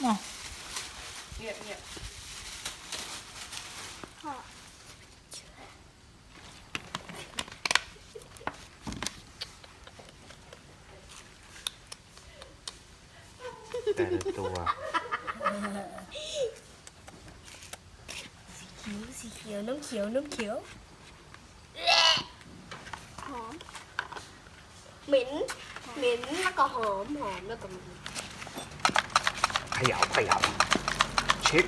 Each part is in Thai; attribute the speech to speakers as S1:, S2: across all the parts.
S1: เนี่ย
S2: พ่อ
S3: แต่ละตัว
S2: เขียวสีเขียวน้ำเขียวน้ำเขียวหอม
S1: เหม็นเหม็นแล้วก็หอมหอมแล้วก็เหม็น
S3: เขย่าเขย่าชิด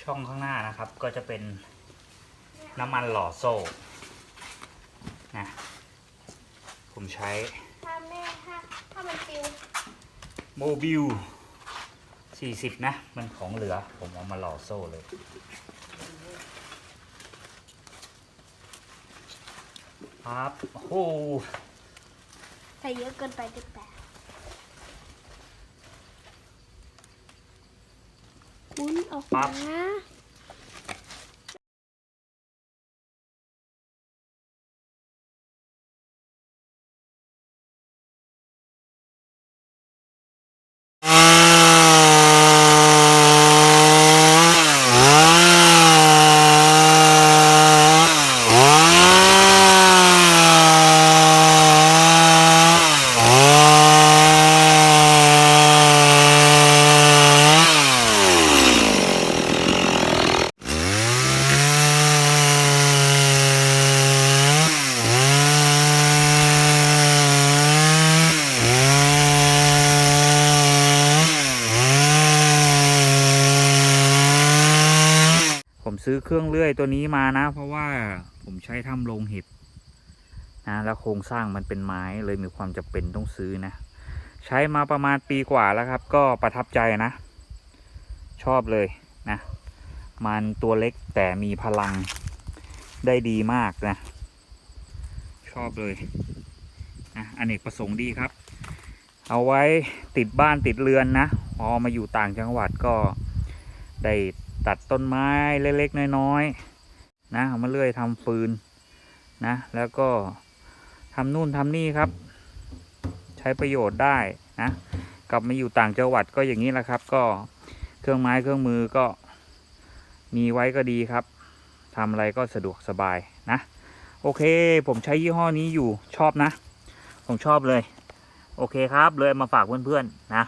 S3: ช่องข้างหน้านะครับ ก็จะเป็นน้ำมันหล่อโซ่นะผมใช้
S2: ถ้าแม่ถ้าถ้ามันปิว
S3: โมบิล40 นะ มันของเหลือ ผมเอามาหล่อโซ่เลย ครับ โอ้โห
S2: ใส่เยอะเกินไปหรือเปล่าคุณออก
S3: ปั๊
S2: มา
S3: ซื้อเครื่องเลื่อยตัวนี้มานะ เพราะว่าผมใช้ทำโรงเห็ดนะแล้วโครงสร้างมันเป็นไม้เลยมีความจำเป็นต้องซื้อนะ ใช้มาประมาณปีกว่าแล้วครับ ก็ประทับใจนะ ชอบเลยนะ มันตัวเล็กแต่มีพลังได้ดีมากนะ ชอบเลยนะอเนกประสงค์ดีครับ เอาไว้ติดบ้านติดเรือนนะ พอมาอยู่ต่างจังหวัดก็ได้ ตัดต้นไม้เล็กๆน้อยๆนะเอามาเลื่อยทำฟืนนะ แล้วก็ทำนู่นทำนี่ครับ ใช้ประโยชน์ได้นะ กลับมาอยู่ต่างจังหวัดก็อย่างนี้แหละครับ ก็เครื่องไม้เครื่องมือก็มีไว้ก็ดีครับทำอะไรก็สะดวกสบายนะ โอเค ผมใช้ยี่ห้อนี้อยู่ชอบนะ ผมชอบเลย โอเคครับ เลยมาฝากเพื่อนๆนะ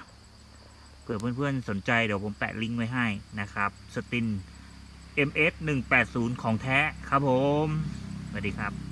S3: เผื่อเพื่อนๆสนใจเดี๋ยวผมแปะลิงก์ไว้ให้นะครับสติน MS 180 ของแท้ครับผม สวัสดีครับ